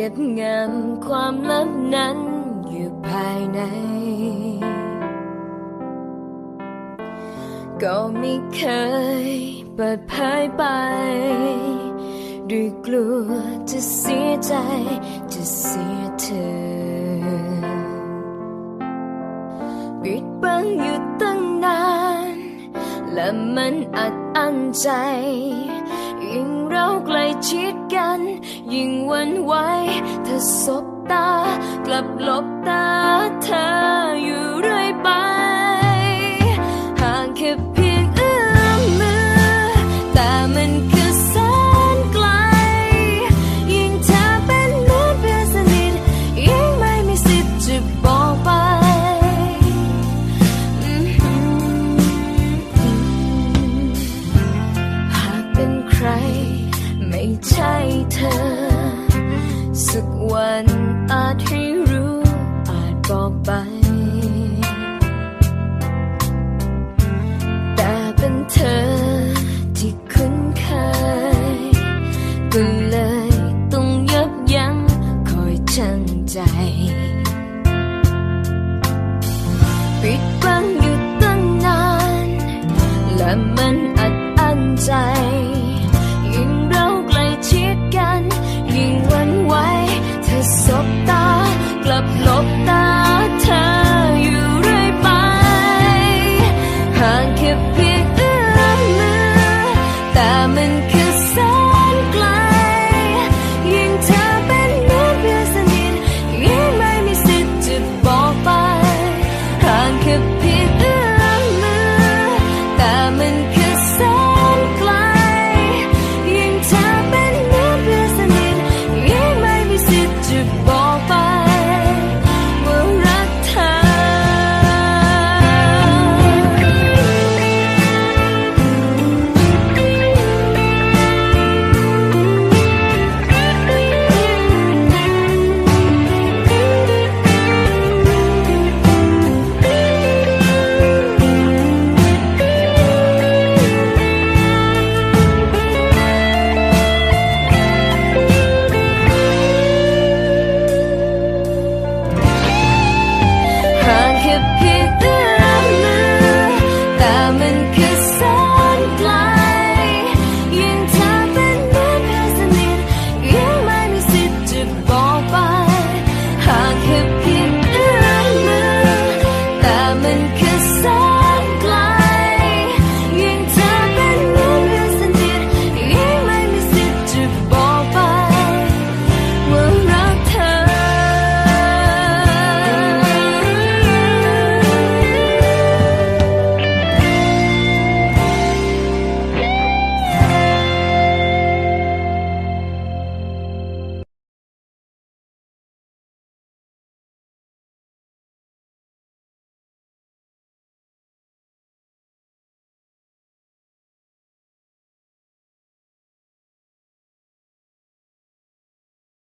เธอเก็บงำความลับนั้นอยู่ภายใน ก็ไม่เคยเปิดเผยไป ด้วยกลัวจะเสียใจจะเสียเธอ และมันอัดอั้นใจ ยิ่งเราใกล้ชิดกัน ยิ่งวันไหวเธอสบตา กลับหลบตาเธออยู่เรื่อยไป ห่างแค่เพียงเอื้อมมือ แต่มันคือ สักวันอาจให้รู้อาจบอกไป could pick